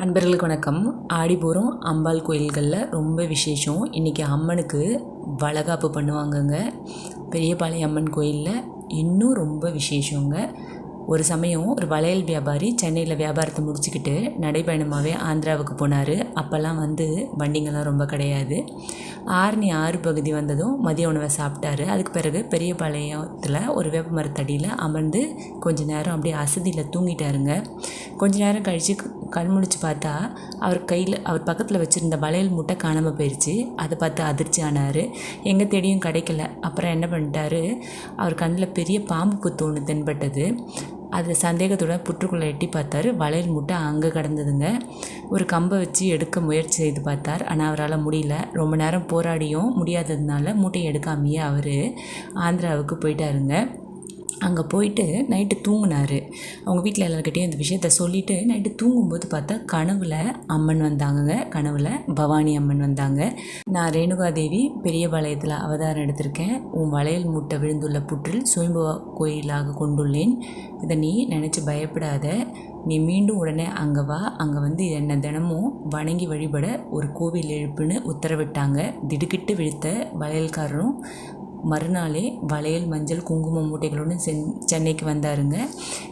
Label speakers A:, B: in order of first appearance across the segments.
A: அன்பர்களுக்கு வணக்கம். ஆடிபூரம் அம்பாள் கோயில்களில் ரொம்ப விசேஷம். இன்றைக்கி அம்மனுக்கு வளகாப்பு பண்ணுவாங்கங்க. பெரியபாளையம் அம்மன் கோயிலில் இன்னும் ரொம்ப விசேஷங்க. ஒரு சமயம் ஒரு வளையல் வியாபாரி சென்னையில் வியாபாரத்தை முடிச்சுக்கிட்டு நடைப்பயணமாகவே ஆந்திராவுக்கு போனார். அப்போல்லாம் வந்து வண்டிங்கெல்லாம் ரொம்ப கிடையாது. ஆரணி ஆறு பகுதி வந்ததும் மதிய உணவை சாப்பிட்டாரு. அதுக்கு பிறகு பெரிய பாளையத்தில் ஒரு வேப்ப மரத்தடியில் அமர்ந்து கொஞ்ச நேரம் அப்படியே அசதியில் தூங்கிட்டாருங்க. கொஞ்ச நேரம் கழித்து கண் முடிச்சு பார்த்தா அவர் கையில் அவர் பக்கத்தில் வச்சுருந்த வளையல் மூட்டை காணாமல் போயிடுச்சு அதை பார்த்து அதிர்ச்சி ஆனார். எங்கே தேடியும் கிடைக்கல. அப்புறம் என்ன பண்ணிட்டாரு? அவர் கண்ணில் பெரிய பாம்பு புத்து ஒன்று தென்பட்டது. அது சந்தேகத்தோட புற்றுக்குள்ளே எட்டி பார்த்தாரு. வளையல் மூட்டை அங்கே கிடந்ததுங்க. ஒரு கம்பை வச்சு எடுக்க முயற்சி செய்து பார்த்தார். ஆனால் அவரால் முடியல. ரொம்ப நேரம் போராடியும் முடியாததுனால மூட்டையை எடுக்காமையே அவர் ஆந்திராவுக்கு போயிட்டாருங்க. அங்கே போயிட்டு நைட்டு தூங்கினாரு. அவங்க வீட்டில் எல்லாருக்கிட்டையும் இந்த விஷயத்த சொல்லிவிட்டு நைட்டு தூங்கும்போது பார்த்தா கனவில் அம்மன் வந்தாங்கங்க. கனவில் பவானி அம்மன் வந்தாங்க. நான் ரேணுகாதேவி பெரியபாளையத்தில் அவதாரம் எடுத்திருக்கேன். உன் வளையல் மூட்டை விழுந்துள்ள புற்றில் சுயம்புவா கோயிலாக கொண்டுள்ளேன். இதை நீ நினச்சி பயப்படாத. நீ மீண்டும் உடனே அங்கே வா. அங்கே வந்து என்னை தினமும் வணங்கி வழிபட ஒரு கோவில் எழுப்புன்னு உத்தரவிட்டாங்க. திடுக்கிட்டு விழுத்த வளையல்காரரும் மறுநாளே வளையல் மஞ்சள் குங்குமம் மூட்டைகளுடன் சென் சென்னைக்கு வந்தாருங்க.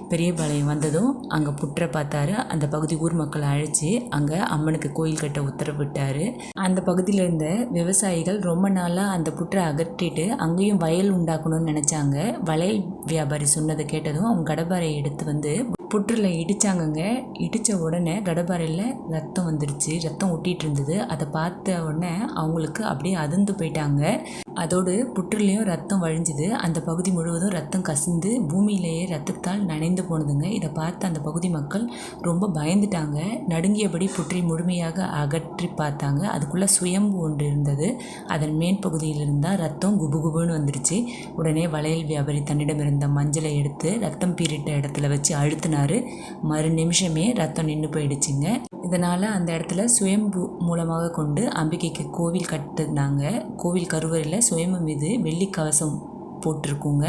A: பெரியபாளையம் வந்ததும் அங்கே புற்றை பார்த்தாரு. அந்த பகுதி ஊர் மக்களை அழைச்சி அங்கே அம்மனுக்கு கோயில் கட்ட உத்தரவிட்டார். அந்த பகுதியில் இருந்த விவசாயிகள் ரொம்ப நாளாக அந்த புற்றை அகற்றிட்டு அங்கேயும் வயல் உண்டாக்கணும்னு நினச்சாங்க. வளையல் வியாபாரி சொன்னதை கேட்டதும் அவங்க கடப்பாரை எடுத்து வந்து புற்றில் இடித்தாங்கங்க இடித்த உடனே கடப்பாறையில் ரத்தம் வந்துடுச்சு ரத்தம் ஒட்டிகிட்டு இருந்தது. அதை பார்த்த உடனே அவங்களுக்கு அப்படியே அதிர்ந்து போயிட்டாங்க. அதோடு புற்றுலேயும் ரத்தம் வழிஞ்சுது. அந்த பகுதி முழுவதும் ரத்தம் கசிந்து பூமியிலேயே ரத்தத்தால் நனைந்து போனதுங்க. இதை பார்த்து அந்த பகுதி மக்கள் ரொம்ப பயந்துட்டாங்க. நடுங்கியபடி புற்றை முழுமையாக அகற்றி பார்த்தாங்க. அதுக்குள்ளே சுயம்பு ஒன்று இருந்தது. அதன் மேன் பகுதியில் இருந்தால் ரத்தம் குபுகுபுன்னு வந்துடுச்சு உடனே வளையல் வியாபாரி தன்னிடம் இருந்த மஞ்சளை எடுத்து ரத்தம் பீரிட்ட இடத்துல வச்சு அழுத்தினார். மறு நிமிஷமே ரத்தம் நின்று போயிடுச்சுங்க. இதனால் அந்த இடத்துல சுயம்பு மூலமாக கொண்டு அம்பிகைக்கு கோவில் கட்டிருந்தாங்க கோவில் கருவறையில் சுயம்பு மீது வெள்ளி கவசம் போட்டிருக்குங்க.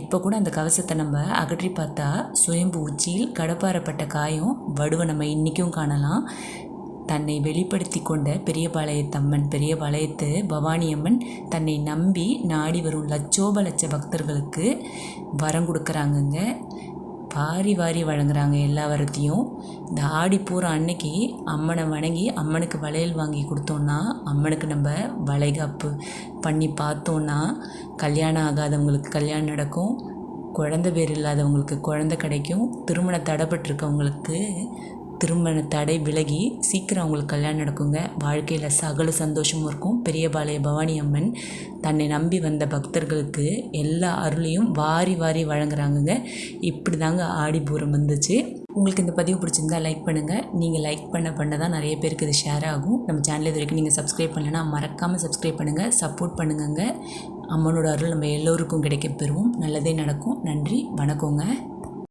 A: இப்போ கூட அந்த கவசத்தை நம்ம அகற்றி பார்த்தா சுயம்பு உச்சியில் கடப்பாரப்பட்ட காயம் வடுவை நம்ம இன்றைக்கும் காணலாம். தன்னை வெளிப்படுத்தி கொண்ட பெரியபாளையத்தம்மன் பெரியபாளையத்து பவானியம்மன் தன்னை நம்பி நாடி வரும் லட்சோப லட்ச பக்தர்களுக்கு வரம் கொடுக்குறாங்கங்க. வாரி வாரி வழங்குறாங்க எல்லா வரத்தையும் இந்த ஆடி பூரா அன்னைக்கு அம்மனை வணங்கி அம்மனுக்கு வளையல் வாங்கி கொடுத்தோன்னா அம்மனுக்கு நம்ம வளைகாப்பு பண்ணி பார்த்தோன்னா கல்யாணம் ஆகாதவங்களுக்கு கல்யாணம் நடக்கும். குழந்த பேர் இல்லாதவங்களுக்கு குழந்த கிடைக்கும். திருமணம் தடைப்பட்டிருக்கவங்களுக்கு திருமண தடை விலகி சீக்கிரம் அவங்களுக்கு கல்யாணம் நடக்குங்க. வாழ்க்கையில் சகல சந்தோஷமும் இருக்கும். பெரியபாளைய பவானி அம்மன் தன்னை நம்பி வந்த பக்தர்களுக்கு எல்லா அருளையும் வாரி வாரி வழங்குறாங்கங்க. இப்படி தாங்க ஆடிபூரம் வந்துச்சு. உங்களுக்கு இந்த பதிவு பிடிச்சிருந்தா லைக் பண்ணுங்கள் நீங்கள் லைக் பண்ண பண்ண தான் நிறைய பேருக்கு இது ஷேர் ஆகும். நம்ம சேனல் இது வரைக்கும் நீங்கள் சப்ஸ்கிரைப் பண்ணலைன்னா மறக்காமல் சப்ஸ்கிரைப் பண்ணுங்கள் சப்போர்ட் பண்ணுங்கங்க. அம்மனோட அருள் நம்ம எல்லோருக்கும் கிடைக்க பெறுவோம் நல்லதே நடக்கும். நன்றி. வணக்கங்க.